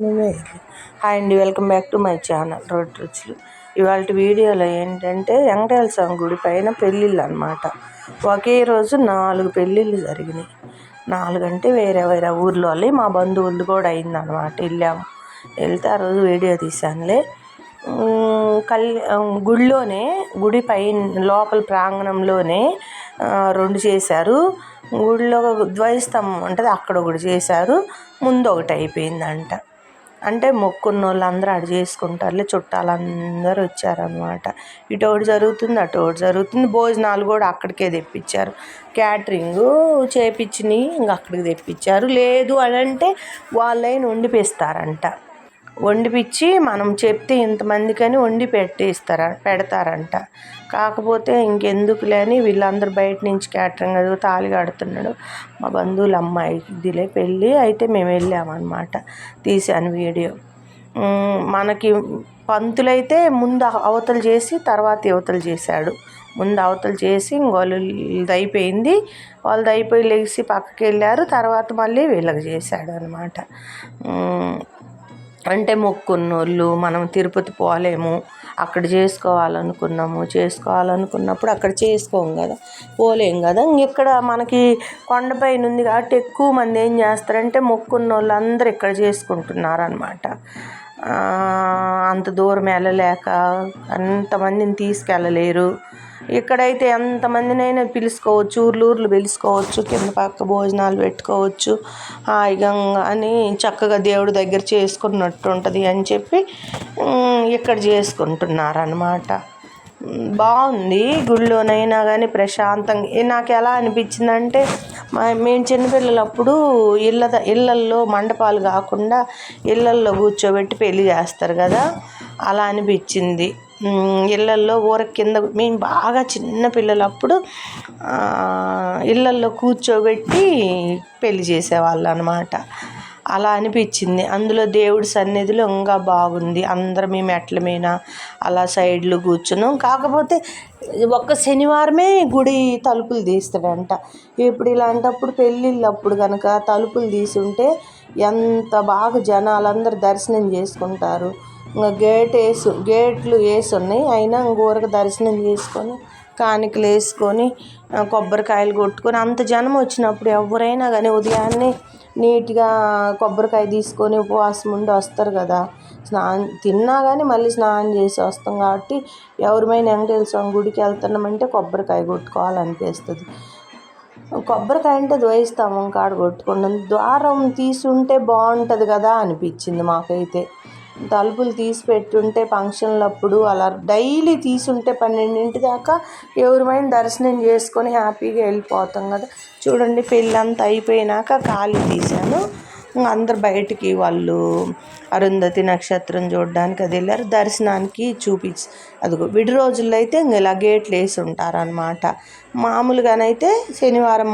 Hi అండి welcome back to my channel road రుచులు. ఇవాళ వీడియోలో ఏంటంటే వెంకటేశ్వర స్వామి గుడి పైన పెళ్ళిళ్ళు అనమాట ఒకే రోజు నాలుగు పెళ్ళిళ్ళు జరిగినాయి. నాలుగు అంటే వేరే వేరే ఊర్లో మా బంధువులు కూడా అయిందనమాట వెళ్ళాము. వెళ్తే ఆ రోజు వీడియో తీశానులే. కళ్ళి గుడిలోనే గుడి పైన లోపల ప్రాంగణంలోనే రెండు చేశారు. గుడిలో ద్వైస్తంభం ఉంటుంది అక్కడ ఒకటి చేశారు. ముందు ఒకటి అయిపోయిందంట. అంటే మొక్కున్న వాళ్ళందరూ అటు చేసుకుంటారులే చుట్టాలందరూ వచ్చారనమాట ఇటు ఒకటి జరుగుతుంది అటు ఒకటి జరుగుతుంది. భోజనాలు కూడా అక్కడికే తెప్పించారు. క్యాటరింగ్ చేపించినవి ఇంక అక్కడికి తెప్పించారు. లేదు అని అంటే వాళ్ళైన వండిపిస్తారంట. వండిపిచ్చి మనం చెప్తే ఇంతమందికని వండి పెట్టిస్తారా పెడతారంట. కాకపోతే ఇంకెందుకులే అని వీళ్ళందరూ బయట నుంచి క్యాటరింగ్ అది తాళి కడుతున్నాడు. మా బంధువుల అమ్మాయి ఇదిలే పెళ్ళి అయితే మేము వెళ్ళామన్నమాట. తీశాను వీడియో. మనకి పంతులైతే ముందు అవతలు చేసి తర్వాత యువతలు చేశాడు. ముందు అవతలు చేసి వాళ్ళది అయిపోయింది. వాళ్ళది అయిపోయి లేచి పక్కకి వెళ్ళారు తర్వాత మళ్ళీ వీళ్ళకి చేశాడు అనమాట అంటే మొక్కున్నోళ్ళు మనం తిరుపతి పోలేము అక్కడ చేసుకోవాలనుకున్నాము చేసుకోవాలనుకున్నప్పుడు అక్కడ చేసుకోము కదా పోలేం కదా. ఇక్కడ మనకి కొండపైన ఉంది కాబట్టి ఎక్కువ మంది ఏం చేస్తారంటే మొక్కున్న వాళ్ళు అందరూ ఇక్కడ చేసుకుంటున్నారు అనమాట అంత దూరం వెళ్ళలేక అంతమందిని తీసుకెళ్ళలేరు. ఇక్కడైతే ఎంతమందినైనా పిలుచుకోవచ్చు ఊర్లు ఊర్లు పిలుచుకోవచ్చు కింద పక్క భోజనాలు పెట్టుకోవచ్చు. హాయిగా అని చక్కగా దేవుడి దగ్గర చేసుకున్నట్టు ఉంటుంది అని చెప్పి ఇక్కడ చేసుకుంటున్నారనమాట బాగుంది గుళ్ళోనైనా కానీ ప్రశాంతంగా. నాకు ఎలా అనిపించిందంటే మేము చిన్నపిల్లలప్పుడు ఇళ్ళ ఇళ్ళల్లో మండపాలు కాకుండా ఇళ్ళల్లో కూర్చోబెట్టి పెళ్ళి చేస్తారు కదా. అలా అనిపించింది. ఇళ్ళల్లో ఊర కింద మేము బాగా చిన్న పిల్లలప్పుడు ఇళ్ళల్లో కూర్చోబెట్టి పెళ్ళి చేసేవాళ్ళు అనమాట అలా అనిపించింది. అందులో దేవుడి సన్నిధిలో ఇంకా బాగుంది. అందరం మేము మెట్ల మీద అలా సైడ్లు కూర్చున్నాం. కాకపోతే ఒక్క శనివారమే గుడి తలుపులు తీస్తాడంట. ఇప్పుడు ఇలాంటప్పుడు పెళ్ళిళ్ళప్పుడు కనుక తలుపులు తీసుంటే ఎంత బాగా జనాలందరూ దర్శనం చేసుకుంటారు. ఇంకా గేట్ వేసు గేట్లు వేసి ఉన్నాయి అయినా ఊరికి దర్శనం చేసుకొని కానికలు వేసుకొని కొబ్బరికాయలు కొట్టుకొని అంత జనం వచ్చినప్పుడు ఎవరైనా కానీ ఉదయాన్నే నీట్గా కొబ్బరికాయ తీసుకొని ఉపవాసం ఉండి వస్తారు కదా. స్నానం తిన్నా కానీ మళ్ళీ స్నానం చేసి వస్తాం కాబట్టి ఎవరిమైనా వెంకటేశ్వర స్వామి గుడికి వెళ్తున్నామంటే కొబ్బరికాయ కొట్టుకోవాలనిపిస్తుంది. కొబ్బరికాయ అంటే ద్వైస్తాము కాడ కొట్టుకున్నాం. ద్వారం తీసుంటే బాగుంటుంది కదా అనిపించింది మాకైతే. తలుపులు తీసి పెట్టుంటే ఫంక్షన్లప్పుడు అలా డైలీ తీసుంటే పన్నెండింటి దాకా ఎవరిమైనా దర్శనం చేసుకొని హ్యాపీగా వెళ్ళిపోతాం కదా. చూడండి పెళ్ళంతా అయిపోయినాక ఖాళీ తీశాను. అందరు బయటికి వాళ్ళు అరుంధతి నక్షత్రం చూడడానికి అది వెళ్ళారు. దర్శనానికి చూపించి అదిగో విడి రోజుల్లో అయితే ఇలా గేట్లు వేసి ఉంటారనమాట మామూలుగానైతే శనివారం